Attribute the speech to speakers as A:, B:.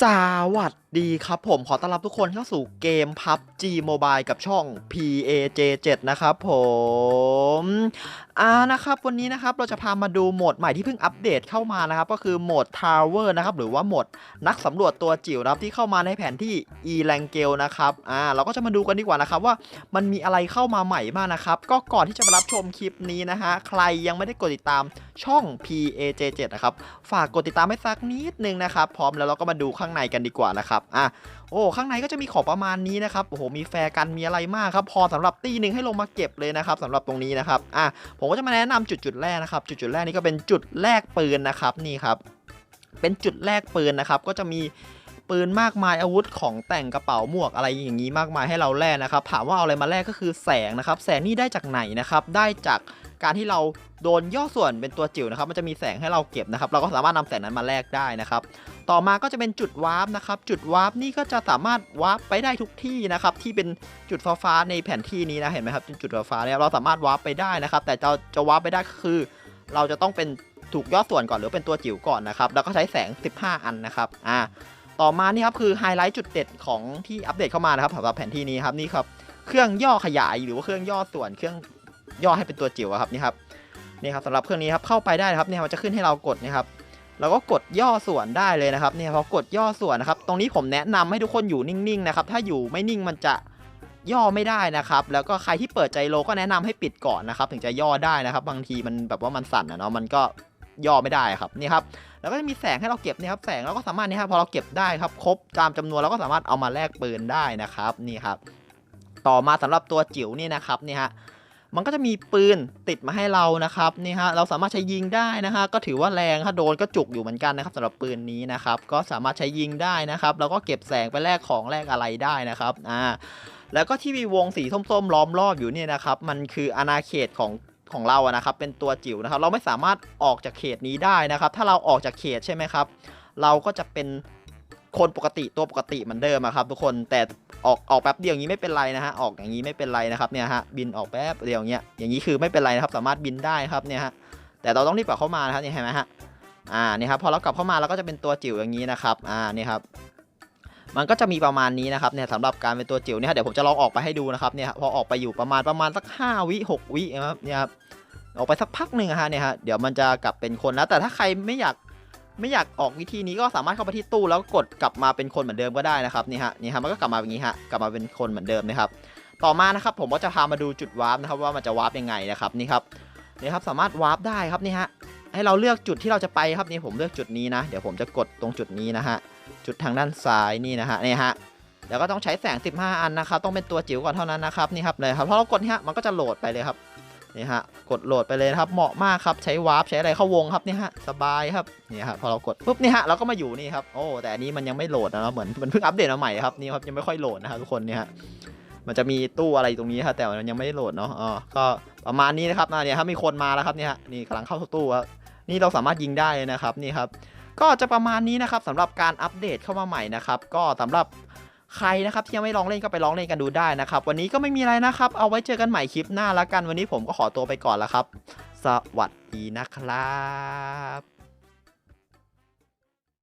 A: สวัส ดีครับผมขอต้อนรับทุกคนเข้าสู่เกม PUBG Mobile กับช่อง PAJ7 นะครับผมอ่านะครับวันนี้นะครับเราจะพามาดูโหมดใหม่ที่เพิ่งอัปเดตเข้ามานะครับ ก็คือโหมด Tower นะครับหรือว่าโหมดนักสำรวจตัวจิ๋วนะครับที่เข้ามาในแผนที่ e l a n g e l นะครับอ่าเราก็จะมาดูกันดีกว่านะครับว่ามันมีอะไรเข้ามาใหม่บ้างนะครับ ก็ก่อนที่จะมารับชมคลิปนี้นะฮะใครยังไม่ได้กดติดตามช่อง PAJ7 นะครับฝากกดติดตามให้สักนิดนึงนะครับพร้อมแล้วเราก็มาดูข้างในกันดีกว่านะครับอะโอ้ข้างในก็จะมีขอบประมาณนี้นะครับโอ้โหมีแฟร์กันมีอะไรมากครับพอสำหรับตีหนึ่งให้ลงมาเก็บเลยนะครับสำหรับตรงนี้นะครับอะผมก็จะมาแนะนำจุดจุดแรกนะครับ จุดจุดแรกนี้ก็เป็นจุดแรกปืนนะครับนี่ครับเป็นจุดแรกปืนนะครับก็จะมี ปืนมากมายอาวุธของแต่งกระเป๋าหมวกอะไรอย่างนี้มากมายให้เราแลกนะครับถามว่าเอาอะไรมาแลกก็คือแสงนะครับ แสงนี่ได้จากไหนนะครับได้จากการที่เราโดนย่อส่วนเป็นตัวจิ๋วนะครับ มันจะมีแสงให้เราเก็บนะครับ เราก็สามารถนำแสงนั้นมาแลกได้นะครับ ต่อมาก็จะเป็นจุดวาร์ปนะครับ จุดวาร์ปนี่ก็จะสามารถวาร์ปไปได้ทุกที่นะครับ ที่เป็นจุดฟ้าๆในแผนที่นี้นะ เห็นไหมครับจุดฟ้าๆเนี่ยเราสามารถวาร์ปไปได้นะครับ แต่จะจะวาร์ปไปได้ก็คือ เราจะต้องเป็นถูกย่อส่วนก่อนหรือเป็นตัวจิ๋วก่อนนะครับ แล้วก็ใช้แสง 15 อันนะครับ อ่า ต่อมานี่ครับคือไฮไลท์จุดเด็ดของที่อัปเดตเข้ามานะครับสำหรับแผนที่นี้ครับนี่ครับเครื่องย่อขยายหรือว่าเครื่องย่อส่วนเครื่องย่อให้เป็นตัวจิ๋วครับนี่ครับนี่ครับสำหรับเครื่องนี้ครับเข้าไปได้นะครับเนี่ยมันจะขึ้นให้เรากดนะครับเราก็กดย่อส่วนได้เลยนะครับเนี่ยพอกดย่อส่วนนะครับ ตรงนี้ผมแนะนำให้ทุกคนอยู่นิ่งๆนะครับถ้าอยู่ไม่นิ่งมันจะย่อไม่ได้นะครับ แล้วก็ใครที่เปิดใจโลก็แนะนำให้ปิดก่อนนะครับ ถึงจะย่อได้นะครับ บางทีมันแบบว่ามันสั่นอะเนาะมันก็ ย่อไม่ได้ครับนี่ครับแล้วก็จะมีแสงให้เราเก็บนี่ครับแสงเราก็สามารถนี่ครับพอเราเก็บได้ครับครบตามจำนวนเราก็สามารถเอามาแลกปืนได้นะครับนี่ครับ ต่อมาสำหรับตัวจิ๋วนี่นะครับนี่ฮะมันก็จะมีปืนติดมาให้เรานะครับนี่ฮะเราสามารถใช้ยิงได้นะฮะก็ถือว่าแรงถ้าโดนก็จุกอยู่เหมือนกันนะครับสำหรับปืนนี้นะครับก็สามารถใช้ยิงได้นะครับแล้วก็เก็บแสงไปแลกของแลกอะไรได้นะครับอ่าแล้วก็ที่มีวงสีส้มๆล้อมรอบอยู่เนี่ยนะครับมันคืออาณาเขตของ ของเราอะนะครับ เป็นตัวจิ๋วนะครับ เราไม่สามารถออกจากเขตนี้ได้นะครับ ถ้าเราออกจากเขตใช่ไหมครับ เราก็จะเป็นคนปกติตัวปกติเหมือนเดิมครับ ทุกคนแต่ออกออกแป๊บเดียวอย่างนี้ไม่เป็นไรนะฮะออกอย่างนี้ไม่เป็นไรนะครับเนี่ยฮะบินออกแป๊บเดียวอย่างเงี้ยอย่างนี้คือไม่เป็นไรนะครับสามารถบินได้ครับเนี่ยฮะแต่เราต้องรีบกลับเข้ามานะครับเนี่ยเห็นไหมฮะอ่านี่ครับพอเรากลับเข้ามาเราก็จะเป็นตัวจิ๋วอย่างนี้นะครับอ่านี่ครับ มันก็จะมีประมาณนี้นะครับเนี่ยสำหรับการเป็นตัวจิ๋วเนี่ยเดี๋ยวผมจะลองออกไปให้ดูนะครับเนี่ยพอออกไปอยู่ประมาณประมาณสัก 5 วิ6วินะครับเนี่ยครับออกไปสักพักหนึ่งอะฮะเนี่ยฮะเดี๋ยวมันจะกลับเป็นคนแล้วแต่ถ้าใครไม่อยากไม่อยากออกวิธีนี้ก็สามารถเข้าไปที่ตู้แล้วกดกลับมาเป็นคนเหมือนเดิมก็ได้นะครับนี่ฮะนี่ฮะมันก็กลับมาอย่างนี้ฮะกลับมาเป็นคนเหมือนเดิมนะครับต่อมานะครับผมก็จะพามาดูจุดวาร์ปนะครับว่ามันจะวาร์ปยังไงนะครับนี่ครับนี่ครับสามารถวาร์ปได้ครับนี่ฮะให้เราเลือกจุดที่เราจะไปครับนี่ผมเลือกจุดนี้นะ เดี๋ยวผมจะกดตรงจุดนี้นะฮะ จุดทางด้านซ้ายนี่นะฮะนี่ฮะแล้วก็ต้องใช้แสง 15 อันนะครับ ต้องเป็นตัวจิ๋วก่อนเท่านั้นนะครับนี่ครับเลยครับพอเรากดนี่ฮะมันก็จะโหลดไปเลยครับนี่ฮะกดโหลดไปเลยครับเหมาะมากครับใช้วาร์ปใช้อะไรเข้าวงครับนี่ฮะสบายครับนี่ฮะพอเรากดปุ๊บนี่ฮะเราก็มาอยู่นี่ครับโอ้แต่อันนี้มันยังไม่โหลดนะครับเหมือนมันเพิ่งอัปเดตมาใหม่ครับนี่ครับยังไม่ค่อยโหลดนะครับทุกคนนี่ฮะมันจะมีตู้อะไรตรงนี้ครับแต่มันยังไม่ได้โหลดเนาะอ๋อก็ประมาณนี้นะครับนะเนี่ยครับมีคนมาแล้วครับนี่ฮะนี่กำลังเข้าตู้ครับนี่เราสามารถยิงได้นะครับนี่ครับ ก็จะประมาณนี้นะครับสำหรับการอัปเดตเข้ามาใหม่นะครับ ก็สำหรับใครนะครับที่ยังไม่ลองเล่นก็ไปลองเล่นกันดูได้นะครับ วันนี้ก็ไม่มีอะไรนะครับ เอาไว้เจอกันใหม่คลิปหน้าละกันวันนี้ผมก็ขอตัวไปก่อนละครับ สวัสดีนะครับ